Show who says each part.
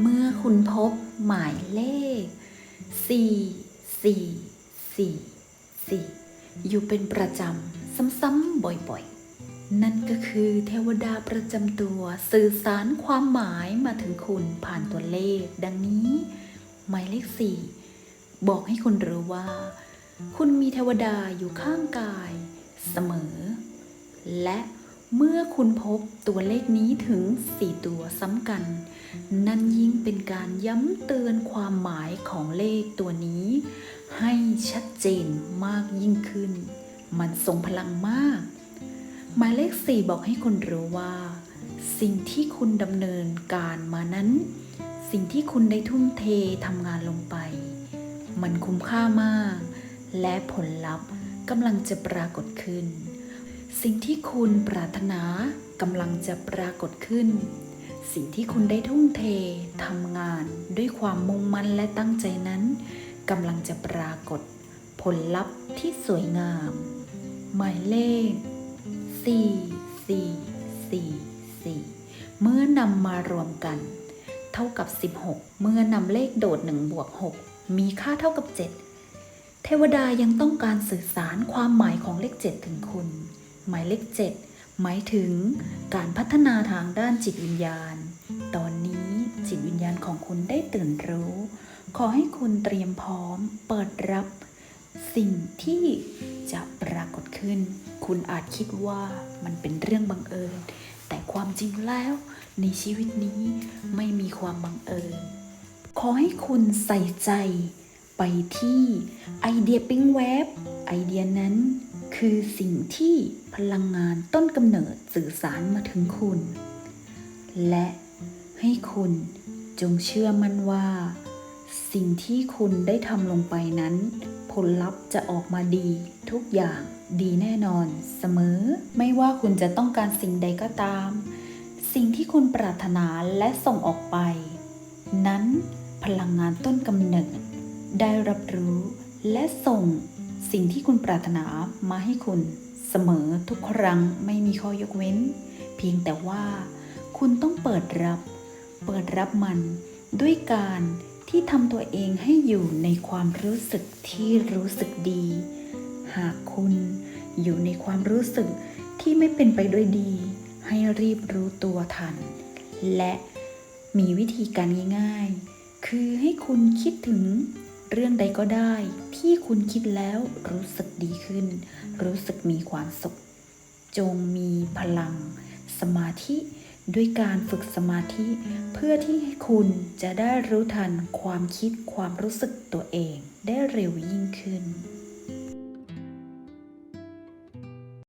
Speaker 1: เมื่อคุณพบหมายเลข 4 4 4 4 อยู่เป็นประจำซ้ำๆบ่อยๆ นั่นก็คือเทวดาประจำตัวสื่อสารความหมายมาถึงคุณผ่านตัวเลข ดังนี้ หมายเลข 4 บอกให้คุณรู้ว่า คุณมีเทวดาอยู่ข้างกายเสมอ และ เมื่อคุณพบตัวเลขนี้ถึง 4 ตัวซ้ำกัน นั่นยิ่งเป็นการย้ำเตือนความหมายของเลขตัวนี้ ให้ชัดเจนมากยิ่งขึ้น มันทรงพลังมาก หมายเลข 4 บอกให้คุณรู้ว่า สิ่งที่คุณดำเนินการมานั้น สิ่งที่คุณได้ทุ่มเททำงานลงไป มันคุ้มค่ามาก และผลลัพธ์กำลังจะปรากฏขึ้น สิ่งที่คุณปรารถนากำลังจะปรากฏขึ้น สิ่งที่คุณได้ทุ่มเททำงานด้วยความมุ่งมั่นและตั้งใจนั้นกำลังจะปรากฏ ผลลัพธ์ที่สวยงาม หมายเลข 4 4 4 4 เมื่อนำมารวมกัน เท่ากับ 16 เมื่อนำเลขโดด1บวก6มีค่าเท่ากับ 7 เทวดายังต้องการสื่อสารความหมายของเลข 7 ถึงคุณ หมายเลข7หมายถึงการพัฒนาทางด้านจิตวิญญาณ ตอนนี้จิตวิญญาณของคุณได้ตื่นรู้ ขอให้คุณเตรียมพร้อม เปิดรับ สิ่งที่จะปรากฏขึ้น คุณอาจคิดว่ามันเป็นเรื่องบังเอิญ แต่ความจริงแล้วในชีวิตนี้ไม่มีความบังเอิญ ขอให้คุณใส่ใจไปที่ไอเดียปิ๊งแวบไอเดียนั้น คือสิ่งที่พลังงานต้นกำเนิดสื่อสารมาถึงคุณ และให้คุณจงเชื่อมั่นว่า สิ่งที่คุณได้ทำลงไปนั้น ผลลัพธ์จะออกมาดีทุกอย่างดีแน่นอนเสมอ ไม่ว่าคุณจะต้องการสิ่งใดก็ตาม สิ่งที่คุณปรารถนาและส่งออกไป นั้นพลังงานต้นกำเนิดได้รับรู้และส่ง สิ่งที่คุณปรารถนามาให้คุณเสมอทุกครั้งไม่มีข้อยกเว้น เพียงแต่ว่าคุณต้องเปิดรับ เปิดรับมันด้วยการที่ทำตัวเองให้อยู่ในความรู้สึกที่รู้สึกดี หากคุณอยู่ในความรู้สึกที่ไม่เป็นไปด้วยดี ให้รีบรู้ตัวทัน และมีวิธีการง่ายๆ คือให้คุณคิดถึง เรื่องใดก็ได้ที่คุณคิดแล้วรู้สึกดีขึ้น รู้สึกมีความสุข จงมีพลัง สมาธิด้วยการฝึกสมาธิ เพื่อที่ให้คุณจะได้รู้ทันความคิดความรู้สึกตัวเองได้เร็วยิ่งขึ้น